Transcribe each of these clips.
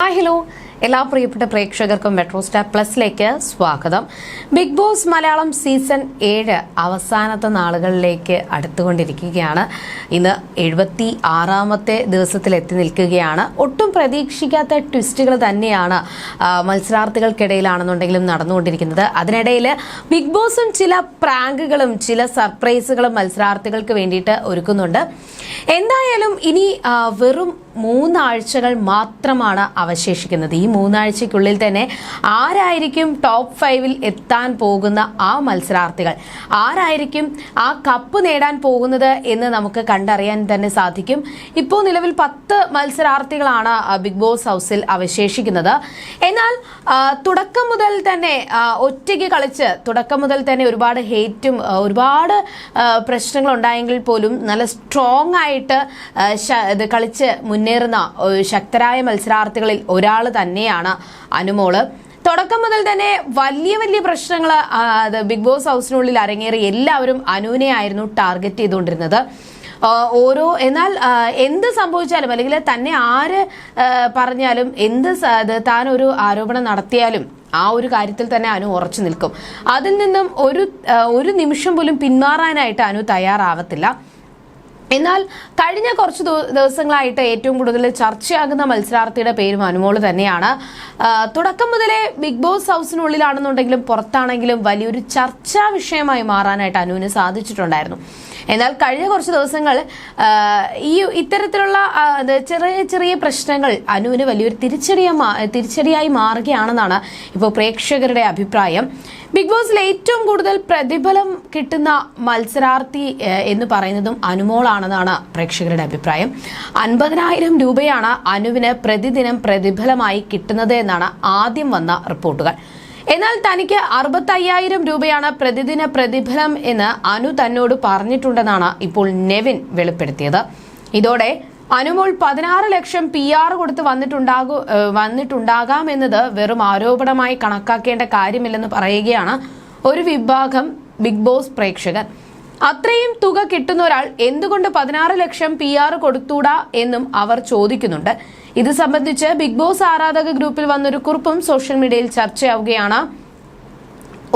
Hi hello എല്ലാ പ്രിയപ്പെട്ട പ്രേക്ഷകർക്കും മെട്രോ സ്റ്റാർ പ്ലസിലേക്ക് സ്വാഗതം. ബിഗ് ബോസ് മലയാളം സീസൺ ഏഴ് അവസാനത്തെ നാളുകളിലേക്ക് അടുത്തുകൊണ്ടിരിക്കുകയാണ്. ഇന്ന് എഴുപത്തി ആറാമത്തെ ദിവസത്തിൽ എത്തി നിൽക്കുകയാണ്. ഒട്ടും പ്രതീക്ഷിക്കാത്ത ട്വിസ്റ്റുകൾ തന്നെയാണ് മത്സരാർത്ഥികൾക്കിടയിലാണെന്നുണ്ടെങ്കിലും നടന്നുകൊണ്ടിരിക്കുന്നത്. അതിനിടയിൽ ബിഗ് ബോസും ചില പ്രാങ്കുകളും ചില സർപ്രൈസുകളും മത്സരാർത്ഥികൾക്ക് വേണ്ടിയിട്ട് ഒരുക്കുന്നുണ്ട്. എന്തായാലും ഇനി വെറും മൂന്നാഴ്ചകൾ മാത്രമാണ് അവശേഷിക്കുന്നത്. ഈ മൂന്നാഴ്ചയ്ക്കുള്ളിൽ തന്നെ ആരായിരിക്കും ടോപ്പ് ഫൈവിൽ എത്താൻ പോകുന്ന ആ മത്സരാർത്ഥികൾ? ആരായിരിക്കും ആ കപ്പ് നേടാൻ പോകുന്നത് എന്ന് നമുക്ക് കണ്ടറിയാൻ തന്നെ സാധിക്കും. ഇപ്പോൾ നിലവിൽ പത്ത് മത്സരാർത്ഥികളാണ് ബിഗ് ബോസ് ഹൗസിൽ അവശേഷിക്കുന്നത്. എന്നാൽ തുടക്കം മുതൽ തന്നെ ഒറ്റയ്ക്ക് കളിച്ച് തുടക്കം മുതൽ തന്നെ ഒരുപാട് ഹേറ്റും ഒരുപാട് പ്രശ്നങ്ങൾ ഉണ്ടായെങ്കിൽ പോലും നല്ല സ്ട്രോങ് ആയിട്ട് കളിച്ച് മുന്നേറുന്ന ശക്തരായ മത്സരാർത്ഥികളിൽ ഒരാൾ തന്നെയാണ് അനുമോൾ. തുടക്കം മുതൽ തന്നെ വലിയ വലിയ പ്രശ്നങ്ങൾ ബിഗ് ബോസ് ഹൗസിനുള്ളിൽ അരങ്ങേറി എല്ലാവരും അനുവിനെ ആയിരുന്നു ടാർഗറ്റ് ചെയ്തുകൊണ്ടിരുന്നത്. ഓരോ എന്നാൽ എന്ത് സംഭവിച്ചാലും അല്ലെങ്കിൽ തന്നെ ആര് പറഞ്ഞാലും എന്ത് താൻ ഒരു ആരോപണം നടത്തിയാലും ആ ഒരു കാര്യത്തിൽ തന്നെ അനു ഉറച്ചു നിൽക്കും. അതിൽ നിന്നും ഒരു ഒരു നിമിഷം പോലും പിന്മാറാനായിട്ട് അനു തയ്യാറാവത്തില്ല. എന്നാൽ കഴിഞ്ഞ കുറച്ച് ദിവ- ദിവസങ്ങളായിട്ട് ഏറ്റവും കൂടുതൽ ചർച്ചയാകുന്ന മത്സരാർത്ഥിയുടെ പേരും അനുമോൾ തന്നെയാണ്. തുടക്കം മുതലേ ബിഗ് ബോസ് ഹൗസിനുള്ളിലാണെന്നുണ്ടെങ്കിലും പുറത്താണെങ്കിലും വലിയൊരു ചർച്ചാ വിഷയമായി മാറാനായിട്ട് അനുവിന് സാധിച്ചിട്ടുണ്ടായിരുന്നു. എന്നാൽ കഴിഞ്ഞ കുറച്ച് ദിവസങ്ങൾ ഈ ഇത്തരത്തിലുള്ള ചെറിയ ചെറിയ പ്രശ്നങ്ങൾ അനുവിന് വലിയൊരു തിരിച്ചടിയ തിരിച്ചടിയായി മാറുകയാണെന്നാണ് ഇപ്പോൾ പ്രേക്ഷകരുടെ അഭിപ്രായം. ബിഗ് ബോസിൽ ഏറ്റവും കൂടുതൽ പ്രതിഫലം കിട്ടുന്ന മത്സരാർത്ഥി എന്ന് പറയുന്നതും അനുമോളാണെന്നാണ് പ്രേക്ഷകരുടെ അഭിപ്രായം. അൻപതിനായിരം രൂപയാണ് അനുവിന് പ്രതിദിനം പ്രതിഫലമായി കിട്ടുന്നത് എന്നാണ് ആദ്യം വന്ന റിപ്പോർട്ടുകൾ. എന്നാൽ തനിക്ക് അറുപത്തയ്യായിരം രൂപയാണ് പ്രതിദിന പ്രതിഫലം എന്ന് അനു തന്നോട് പറഞ്ഞിട്ടുണ്ടെന്നാണ് ഇപ്പോൾ നെവിൻ വെളിപ്പെടുത്തിയത്. ഇതോടെ അനുമോൾ പതിനാറ് ലക്ഷം പി ആർ കൊടുത്ത് വന്നിട്ടുണ്ടാകു വന്നിട്ടുണ്ടാകാം എന്നത് വെറും ആരോപണമായി കണക്കാക്കേണ്ട കാര്യമില്ലെന്ന് പറയുകയാണ് ഒരു വിഭാഗം ബിഗ് ബോസ് പ്രേക്ഷകർ അത്രയും തുക കിട്ടുന്ന ഒരാൾ എന്തുകൊണ്ട് പതിനാറ് ലക്ഷം പി ആർ കൊടുത്തൂടാ എന്നും അവർ ചോദിക്കുന്നുണ്ട്. ഇത് സംബന്ധിച്ച് ബിഗ് ബോസ് ആരാധക ഗ്രൂപ്പിൽ വന്നൊരു കുറിപ്പും സോഷ്യൽ മീഡിയയിൽ ചർച്ചയാവുകയാണ്.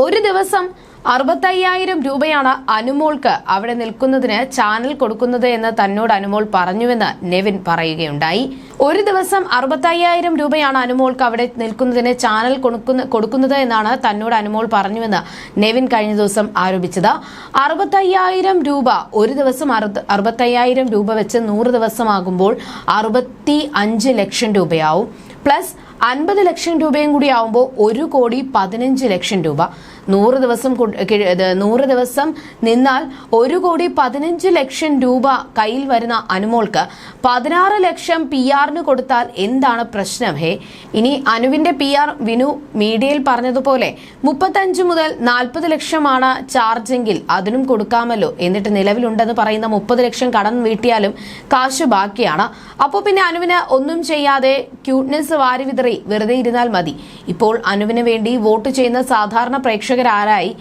ഒരു ദിവസം അറുപത്തയ്യായിരം രൂപയാണ് അനുമോൾക്ക് അവിടെ നിൽക്കുന്നതിന് ചാനൽ കൊടുക്കുന്നത് എന്ന് തന്നോട് അനുമോൾ പറഞ്ഞുവെന്ന് നെവിൻ പറയുകയുണ്ടായി. ഒരു ദിവസം അറുപത്തയ്യായിരം രൂപയാണ് അനുമോൾക്ക് അവിടെ നിൽക്കുന്നതിന് ചാനൽ കൊടുക്കുന്ന കൊടുക്കുന്നത് എന്നാണ് തന്നോട് അനുമോൾ പറഞ്ഞുവെന്ന് നെവിൻ കഴിഞ്ഞ ദിവസം ആരോപിച്ചത്. അറുപത്തയ്യായിരം രൂപ ഒരു ദിവസം അറുപ- അറുപത്തയ്യായിരം രൂപ വെച്ച് നൂറ് ദിവസമാകുമ്പോൾ അറുപത്തി അഞ്ച് ലക്ഷം രൂപയാവും. പ്ലസ് അൻപത് ലക്ഷം രൂപയും കൂടി ആവുമ്പോൾ ഒരു കോടി പതിനഞ്ച് ലക്ഷം രൂപ. നൂറ് ദിവസം നൂറ് ദിവസം നിന്നാൽ ഒരു കോടി പതിനഞ്ച് ലക്ഷം രൂപ കയ്യിൽ വരുന്ന അനുമോൾക്ക് പതിനാറ് ലക്ഷം പി ആറിന് കൊടുത്താൽ എന്താണ് പ്രശ്നം? ഹേ ഇനി അനുവിന്റെ പി ആർ വിനു മീഡിയയിൽ പറഞ്ഞതുപോലെ മുപ്പത്തഞ്ച് മുതൽ നാൽപ്പത് ലക്ഷമാണ് ചാർജെങ്കിൽ അതിനും കൊടുക്കാമല്ലോ. എന്നിട്ട് നിലവിലുണ്ടെന്ന് പറയുന്ന മുപ്പത് ലക്ഷം കടം വീട്ടിയാലും കാശ് ബാക്കിയാണ്. അപ്പോൾ പിന്നെ അനുവിന് ഒന്നും ചെയ്യാതെ ക്യൂട്ട്നെസ് വാരി വിതറി വെറുതെ ഇരുന്നാൽ മതി. ഇപ്പോൾ അനുവിന് വേണ്ടി വോട്ട് ചെയ്യുന്ന സാധാരണ പ്രേക്ഷകരാരായി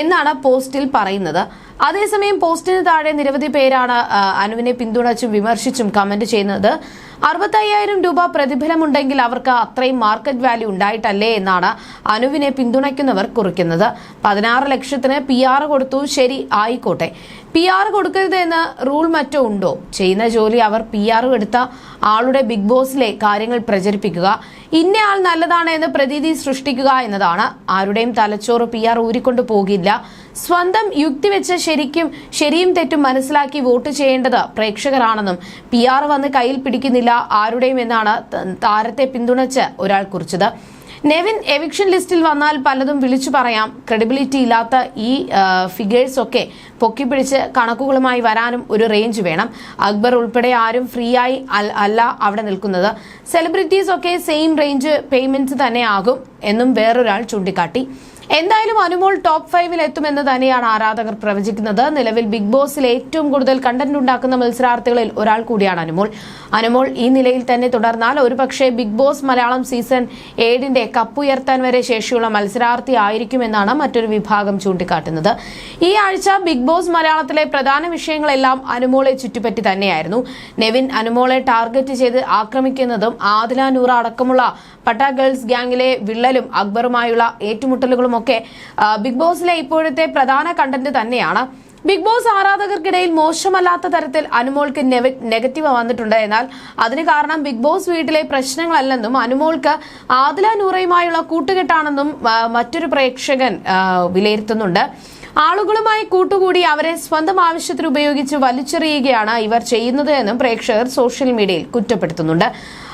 എന്നാണ് പോസ്റ്റിൽ പറയുന്നത്. അതേസമയം പോസ്റ്റിന് താഴെ നിരവധി പേരാണ് അനുവിനെ പിന്തുണച്ചും വിമർശിച്ചും കമന്റ് ചെയ്യുന്നത്. അറുപത്തയ്യായിരം രൂപ പ്രതിഫലമുണ്ടെങ്കിൽ അവർക്ക് അത്രയും മാർക്കറ്റ് വാല്യൂ ഉണ്ടായിട്ടല്ലേ എന്നാണ് അനുവിനെ പിന്തുണയ്ക്കുന്നവർ കുറിക്കുന്നത്. പതിനാറ് ലക്ഷത്തിന് പി ആർ കൊടുത്തു. ശരി ആയിക്കോട്ടെ. പി ആർ കൊടുക്കരുത് എന്ന് റൂൾ മറ്റോ ഉണ്ടോ? ചെയ്യുന്ന ജോലി അവർ പി ആർ എടുത്ത ആളുടെ ബിഗ് ബോസിലെ കാര്യങ്ങൾ പ്രചരിപ്പിക്കുക. ഇന്ന ആൾ നല്ലതാണ് എന്ന് പ്രതീതി സൃഷ്ടിക്കുക എന്നതാണ്. ആരുടെയും തലച്ചോറ് പി ആർ ഊരിക്കൊണ്ടു പോകില്ല. സ്വന്തം യുക്തി വെച്ച് ശരിക്കും ശരിയും തെറ്റും മനസ്സിലാക്കി വോട്ട് ചെയ്യേണ്ടത് പ്രേക്ഷകരാണെന്നും പി ആർ വന്ന് കയ്യിൽ പിടിക്കുന്നില്ല ആരുടെയും എന്നാണ് താരത്തെ പിന്തുണച്ച് ഒരാൾ കുറിച്ചത്. നെവിൻ എവിക്ഷൻ ലിസ്റ്റിൽ വന്നാൽ പലതും വിളിച്ചു പറയാം. ക്രെഡിബിലിറ്റി ഇല്ലാത്ത ഈ ഫിഗേഴ്സ് ഒക്കെ പൊക്കിപ്പിടിച്ച് കണക്കുകളുമായി വരാനും ഒരു റേഞ്ച് വേണം. അക്ബർ ഉൾപ്പെടെ ആരും ഫ്രീ ആയി അല്ല അവിടെ നിൽക്കുന്നത്. സെലിബ്രിറ്റീസ് ഒക്കെ സെയിം റേഞ്ച് പേയ്മെന്റ്സ് തന്നെ ആകും എന്നും വേറൊരാൾ ചൂണ്ടിക്കാട്ടി. എന്തായാലും അനുമോൾ ടോപ്പ് ഫൈവിൽ എത്തുമെന്ന് തന്നെയാണ് ആരാധകർ പ്രവചിക്കുന്നത്. നിലവിൽ ബിഗ് ബോസിൽ ഏറ്റവും കൂടുതൽ കണ്ടന്റ് ഉണ്ടാക്കുന്ന മത്സരാർത്ഥികളിൽ ഒരാൾ കൂടിയാണ് അനുമോൾ. അനുമോൾ ഈ നിലയിൽ തന്നെ തുടർന്നാൽ ഒരുപക്ഷെ ബിഗ് ബോസ് മലയാളം സീസൺ ഏഴിന്റെ കപ്പുയർത്താൻ വരെ ശേഷിയുള്ള മത്സരാർത്ഥി ആയിരിക്കുമെന്നാണ് മറ്റൊരു വിഭാഗം ചൂണ്ടിക്കാട്ടുന്നത്. ഈ ആഴ്ച ബിഗ് ബോസ് മലയാളത്തിലെ പ്രധാന വിഷയങ്ങളെല്ലാം അനുമോളെ ചുറ്റിപ്പറ്റി തന്നെയായിരുന്നു. നെവിൻ അനുമോളെ ടാർഗറ്റ് ചെയ്ത് ആക്രമിക്കുന്നതും ആദില നൂറ അടക്കമുള്ള പട്ട ഗേൾസ് ഗ്യാങ്ങിലെ വിള്ളലും അക്ബറുമായുള്ള ഏറ്റുമുട്ടലുകളും ഒക്കെ ബിഗ് ബോസിലെ ഇപ്പോഴത്തെ പ്രധാന കണ്ടന്റ് തന്നെയാണ്. ബിഗ് ബോസ് ആരാധകർക്കിടയിൽ മോശമല്ലാത്ത തരത്തിൽ അനുമോൾക്ക് നെഗറ്റീവ് വന്നിട്ടുണ്ട്. എന്നാൽ അതിന് കാരണം ബിഗ് ബോസ് വീട്ടിലെ പ്രശ്നങ്ങളല്ലെന്നും അനുമോൾക്ക് ആദില നൂറയുമായുള്ള കൂട്ടുകെട്ടാണെന്നും മറ്റൊരു പ്രേക്ഷകൻ വിലയിരുത്തുന്നുണ്ട്. ആളുകളുമായി കൂട്ടുകൂടി അവരെ സ്വന്തം ആവശ്യത്തിന് ഉപയോഗിച്ച് വലിച്ചെറിയുകയാണ് ഇവർ ചെയ്യുന്നത് എന്നും പ്രേക്ഷകർ സോഷ്യൽ മീഡിയയിൽ കുറ്റപ്പെടുത്തുന്നുണ്ട്.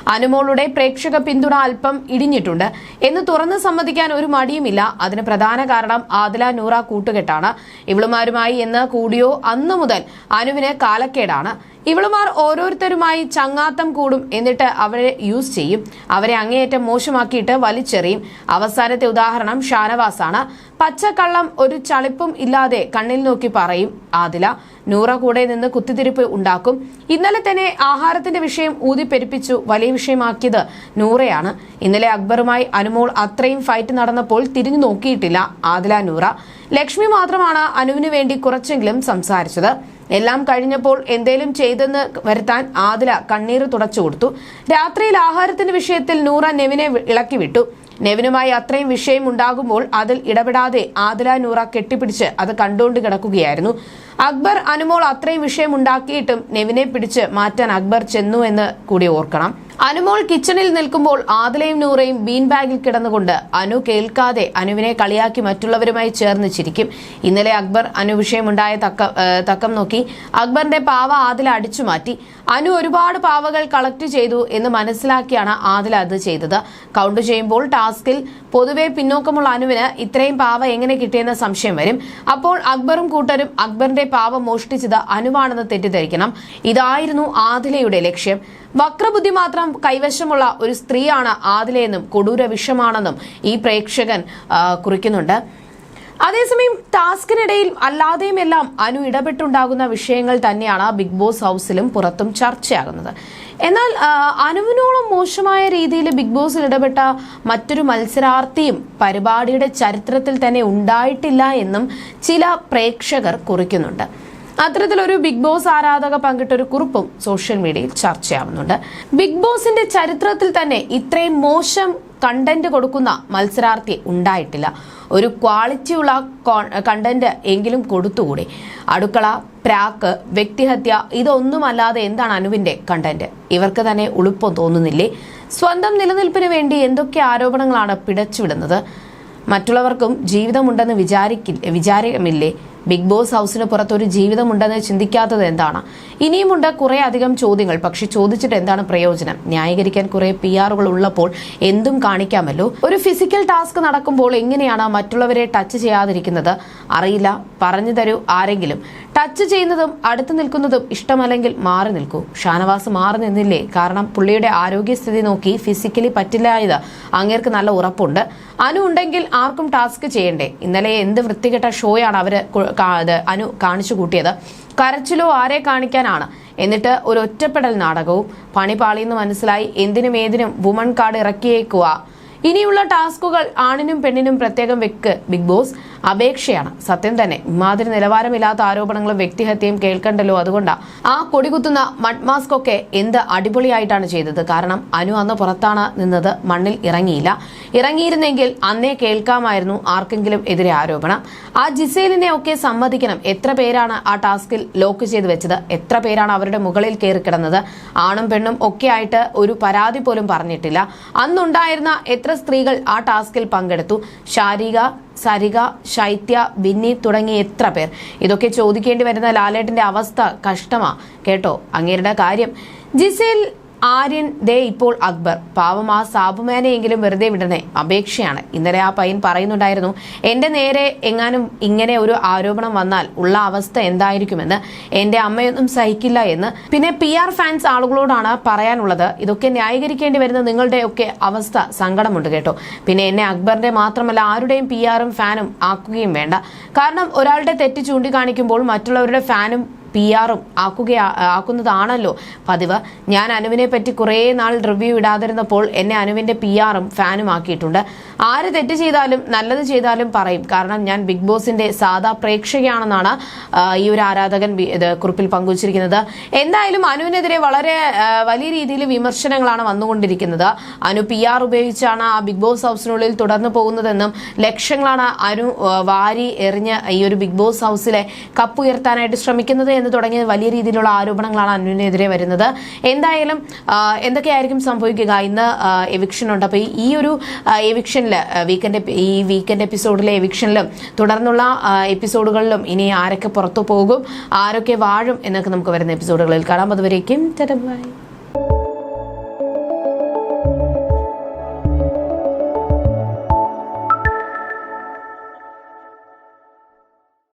അനുമോളുടെ പ്രേക്ഷക പിന്തുണ അല്പം ഇടിഞ്ഞിട്ടുണ്ട്. എന്ന് തുറന്നു സമ്മതിക്കാൻ ഒരു മടിയുമില്ല. അതിന് പ്രധാന കാരണം ആദില നൂറ കൂട്ടുകെട്ടാണ്. ഇവളുമാരുമായി എന്ന് കൂടിയോ അന്നു മുതൽ അനുവിന് കാലക്കേടാണ്. ഇവളുമാർ ഓരോരുത്തരുമായി ചങ്ങാത്തം കൂടും എന്നിട്ട് അവരെ യൂസ് ചെയ്യും. അവരെ അങ്ങേയറ്റം മോശമാക്കിയിട്ട് വലിച്ചെറിയും. അവസാനത്തെ ഉദാഹരണം ഷാനവാസാണ്. പച്ചക്കള്ളം ഒരു ചളിപ്പും ഇല്ലാതെ കണ്ണിൽ നോക്കി പറയും. ആദില നൂറ കൂടെ നിന്ന് കുത്തിത്തിരിപ്പ് ഉണ്ടാക്കും. ഇന്നലെ തന്നെ ആഹാരത്തിന്റെ വിഷയം ഊതിപ്പെരുപ്പിച്ചു വലിയ വിഷയമാക്കിയത് നൂറയാണ്. ഇന്നലെ അക്ബറുമായി അനുമോൾ അത്രയും ഫൈറ്റ് നടന്നപ്പോൾ തിരിഞ്ഞു നോക്കിയിട്ടില്ല ആദില നൂറ. ലക്ഷ്മി മാത്രമാണ് അനുവിന് വേണ്ടി കുറച്ചെങ്കിലും സംസാരിച്ചത്. എല്ലാം കഴിഞ്ഞപ്പോൾ എന്തേലും ചെയ്തെന്ന് വരുത്താൻ ആദില കണ്ണീർ തുടച്ചു കൊടുത്തു. രാത്രിയിൽ ആഹാരത്തിന്റെ വിഷയത്തിൽ നൂറ നെവിനെ ഇളക്കി വിട്ടു. നെവിനുമായി അത്രയും വിഷയം ഉണ്ടാകുമ്പോൾ അതിൽ ഇടപെടാതെ ആദില നൂറ കെട്ടിപ്പിടിച്ച് അത് കണ്ടുകൊണ്ട് കിടക്കുകയായിരുന്നു. അക്ബർ അനുമോൾ അത്രയും വിഷയം ഉണ്ടാക്കിയിട്ടും നെവിനെ പിടിച്ച് മാറ്റാൻ അക്ബർ ചെന്നു എന്ന് കൂടി ഓർക്കണം. അനുമോൾ കിച്ചണിൽ നിൽക്കുമ്പോൾ ആദിലയും നൂറയും ബീൻ ബാഗിൽ കിടന്നുകൊണ്ട് അനു കേൾക്കാതെ അനുവിനെ കളിയാക്കി മറ്റുള്ളവരുമായി ചേർന്ന് ചിരിക്കും. ഇന്നലെ അക്ബർ അനു വിഷയമുണ്ടായ തക്ക തക്കം നോക്കി അക്ബറിന്റെ പാവ ആദില അടിച്ചു മാറ്റി. അനു ഒരുപാട് പാവകൾ കളക്ട് ചെയ്തു എന്ന് മനസ്സിലാക്കിയാണ് ആദില അത് ചെയ്തത്. കൗണ്ട് ചെയ്യുമ്പോൾ ടാസ്കിൽ പൊതുവെ പിന്നോക്കമുള്ള അനുവിന് ഇത്രയും പാവ എങ്ങനെ കിട്ടിയെന്ന സംശയം വരും. അപ്പോൾ അക്ബറും കൂട്ടരും അക്ബറിന്റെ പാവ മോഷ്ടിച്ചത് അനുവാണെന്ന് തെറ്റിദ്ധരിക്കണം. ഇതായിരുന്നു ആദിലയുടെ ലക്ഷ്യം. വക്രബുദ്ധി മാത്രം കൈവശമുള്ള ഒരു സ്ത്രീയാണ് ആദിലയെന്നും കൊടൂര വിഷമാണെന്നും ഈ പ്രേക്ഷകൻ കുറിക്കുന്നുണ്ട്. അതേസമയം ടാസ്കിനിടയിൽ അല്ലാതെയും എല്ലാം അനു ഇടപെട്ടുണ്ടാകുന്ന വിഷയങ്ങൾ തന്നെയാണ് ബിഗ് ബോസ് ഹൗസിലും പുറത്തും ചർച്ചയാകുന്നത്. എന്നാൽ അനുവിനോളം മോശമായ രീതിയിൽ ബിഗ് ബോസിൽ ഇടപെട്ട മറ്റൊരു മത്സരാർത്ഥിയും പരിപാടിയുടെ ചരിത്രത്തിൽ തന്നെ ഉണ്ടായിട്ടില്ല എന്നും ചില പ്രേക്ഷകർ കുറിക്കുന്നുണ്ട്. അത്തരത്തിലൊരു ബിഗ് ബോസ് ആരാധക പങ്കിട്ട ഒരു കുറിപ്പും സോഷ്യൽ മീഡിയയിൽ ചർച്ചയാവുന്നുണ്ട്. ബിഗ് ബോസിന്റെ ചരിത്രത്തിൽ തന്നെ ഇത്രയും മോശം കണ്ടന്റ് കൊടുക്കുന്ന മത്സരാർത്ഥി ഉണ്ടായിട്ടില്ല. ഒരു ക്വാളിറ്റിയുള്ള കണ്ടന്റ് എങ്കിലും കൊടുത്തുകൂടി. അടുക്കള പ്രാക്ക് വ്യക്തിഹത്യ ഇതൊന്നുമല്ലാതെ എന്താണ് അനുവിന്റെ കണ്ടന്റ് ഇവർക്ക് തന്നെ ഉളുപ്പം തോന്നുന്നില്ലേ? സ്വന്തം നിലനിൽപ്പിന് വേണ്ടി എന്തൊക്കെ ആരോപണങ്ങളാണ് പിടച്ചുവിടുന്നത്? മറ്റുള്ളവർക്കും ജീവിതമുണ്ടെന്ന് വിചാരിക്കില്ല വിചാരമില്ലേ? ബിഗ് ബോസ് ഹൗസിന് പുറത്തൊരു ജീവിതമുണ്ടെന്ന് ചിന്തിക്കാത്തത് എന്താണ്? ഇനിയുമുണ്ട് കുറെ അധികം ചോദ്യങ്ങൾ. പക്ഷെ ചോദിച്ചിട്ട് എന്താണ് പ്രയോജനം? ന്യായീകരിക്കാൻ കുറെ പി ആറുകൾ ഉള്ളപ്പോൾ എന്തും കാണിക്കാമല്ലോ. ഒരു ഫിസിക്കൽ ടാസ്ക് നടക്കുമ്പോൾ എങ്ങനെയാണ് മറ്റുള്ളവരെ ടച്ച് ചെയ്യാതിരിക്കുന്നത്? അറിയില്ല. പറഞ്ഞു തരൂ ആരെങ്കിലും. ടച്ച് ചെയ്യുന്നതും അടുത്ത് നിൽക്കുന്നതും ഇഷ്ടമല്ലെങ്കിൽ മാറി നിൽക്കൂ. ഷാനവാസ് മാറി നിന്നില്ലേ? കാരണം പുള്ളിയുടെ ആരോഗ്യസ്ഥിതി നോക്കി ഫിസിക്കലി പറ്റില്ലായത് അങ്ങേർക്ക് നല്ല ഉറപ്പുണ്ട്. അനു ഉണ്ടെങ്കിൽ ആർക്കും ടാസ്ക് ചെയ്യണ്ടേ? ഇന്നലെ എന്ത് വൃത്തികെട്ട ഷോയാണ് അവർ അനു കാണിച്ചു കൂട്ടിയത്. കരച്ചിലോ ആരെ കാണിക്കാനാണ്? എന്നിട്ട് ഒരു ഒറ്റപ്പെടൽ നാടകവും പണി പാളിയെന്ന് മനസ്സിലായി എന്തിനും ഏതിനും വുമൺ കാർഡ് ഇറക്കിയേക്കുക ഇനിയുള്ള ടാസ്കുകൾ ആണിനും പെണ്ണിനും പ്രത്യേകം വെക്ക് ബിഗ് ബോസ്. അപേക്ഷയാണ്. സത്യം തന്നെ. ഇമാതിരി നിലവാരമില്ലാത്ത ആരോപണങ്ങളും വ്യക്തിഹത്യയും കേൾക്കണ്ടല്ലോ അതുകൊണ്ടാ. ആ കൊടികുത്തുന്ന മഡ് മാസ്ക് ഒക്കെ എന്ത് അടിപൊളിയായിട്ടാണ് ചെയ്തത്? കാരണം അനു അന്ന് പുറത്താണ് നിന്നത്. മണ്ണിൽ ഇറങ്ങിയില്ല. ഇറങ്ങിയിരുന്നെങ്കിൽ അന്നേ കേൾക്കാമായിരുന്നു ആർക്കെങ്കിലും എതിരെ ആരോപണം. ആ ജിസേലിനെ ഒക്കെ സമ്മതിക്കണം. എത്ര പേരാണ് ആ ടാസ്കിൽ ലോക്ക് ചെയ്ത് വെച്ചത്? എത്ര പേരാണ് അവരുടെ മുകളിൽ കയറി കിടന്നത്? ആണും പെണ്ണും ഒക്കെ ആയിട്ട് ഒരു പരാതി പോലും പറഞ്ഞിട്ടില്ല. അന്നുണ്ടായിരുന്ന എത്ര സ്ത്രീകൾ ആ ടാസ്കിൽ പങ്കെടുത്തു. ശാരിക സരിക ശൈത്യ ബിന്നി തുടങ്ങി എത്ര പേർ. ഇതൊക്കെ ചോദിക്കേണ്ടി വരുന്ന ലാലേട്ടന്റെ അവസ്ഥ കഷ്ടമാ. കേട്ടോ അങ്ങേരുടെ കാര്യം. ജിസേൽ ആര്യൻ ദേ ഇപ്പോൾ അക്ബർ. പാവം ആ സാബുമേനെയെങ്കിലും വെറുതെ വിടണേ. അപേക്ഷയാണ്. ഇന്നലെ ആ പയ്യൻ പറയുന്നുണ്ടായിരുന്നു എന്റെ നേരെ എങ്ങാനും ഇങ്ങനെ ഒരു ആരോപണം വന്നാൽ ഉള്ള അവസ്ഥ എന്തായിരിക്കുമെന്ന്. എന്റെ അമ്മയൊന്നും സഹിക്കില്ല എന്ന്. പിന്നെ പി ആർ ഫാൻസ് ആളുകളോടാണ് പറയാനുള്ളത് ഇതൊക്കെ ന്യായീകരിക്കേണ്ടി വരുന്ന നിങ്ങളുടെയൊക്കെ അവസ്ഥ സങ്കടമുണ്ട് കേട്ടോ. പിന്നെ എന്നെ അക്ബറിന്റെ മാത്രമല്ല ആരുടെയും പി ആറും ഫാനും ആക്കുകയും വേണ്ട. കാരണം ഒരാളുടെ തെറ്റ് ചൂണ്ടിക്കാണിക്കുമ്പോൾ മറ്റുള്ളവരുടെ ഫാനും പി ആറും ആക്കുക ആക്കുന്നതാണല്ലോ. പതിവ്. ഞാൻ അനുവിനെ പറ്റി കുറേ നാൾ റിവ്യൂ ഇടാതിരുന്നപ്പോൾ എന്നെ അനുവിന്റെ പി ആറും ഫാനും ആക്കിയിട്ടുണ്ട്. ആര് തെറ്റ് ചെയ്താലും നല്ലത് ചെയ്താലും പറയും. കാരണം ഞാൻ ബിഗ് ബോസിന്റെ സാധാ പ്രേക്ഷകയാണെന്നാണ് ഈ ഒരു ആരാധകൻ കുറിപ്പിൽ പങ്കുവച്ചിരിക്കുന്നത്. എന്തായാലും അനുവിനെതിരെ വളരെ വലിയ രീതിയിൽ വിമർശനങ്ങളാണ് വന്നുകൊണ്ടിരിക്കുന്നത്. അനു പി ആർ ഉപയോഗിച്ചാണ് ആ ബിഗ് ബോസ് ഹൗസിനുള്ളിൽ തുടർന്നു പോകുന്നതെന്നും ലക്ഷങ്ങളാണ് അനു വാരി എറിഞ്ഞ് ഈ ഒരു ബിഗ് ബോസ് ഹൗസിലെ കപ്പ് ഉയർത്താനായിട്ട് ശ്രമിക്കുന്നത് എന്ന് തുടങ്ങിയ വലിയ രീതിയിലുള്ള ആരോപണങ്ങളാണ് അനുവിനെതിരെ വരുന്നത്. എന്തായാലും എന്തൊക്കെയായിരിക്കും സംഭവിക്കുക? ഇന്ന് എവിക്ഷൻ ഉണ്ട്. അപ്പോൾ ഈ ഒരു എവിക്ഷനിൽ വീക്കെൻഡ് ഈ വീക്കെൻഡ് എപ്പിസോഡിലെ എവിക്ഷനിലും തുടർന്നുള്ള എപ്പിസോഡുകളിലും ഇനി ആരൊക്കെ പുറത്തു പോകും ആരൊക്കെ വാഴും എന്നൊക്കെ നമുക്ക് വരുന്ന എപ്പിസോഡുകളിൽ കാണാം. അതുവരേക്കും ബൈ.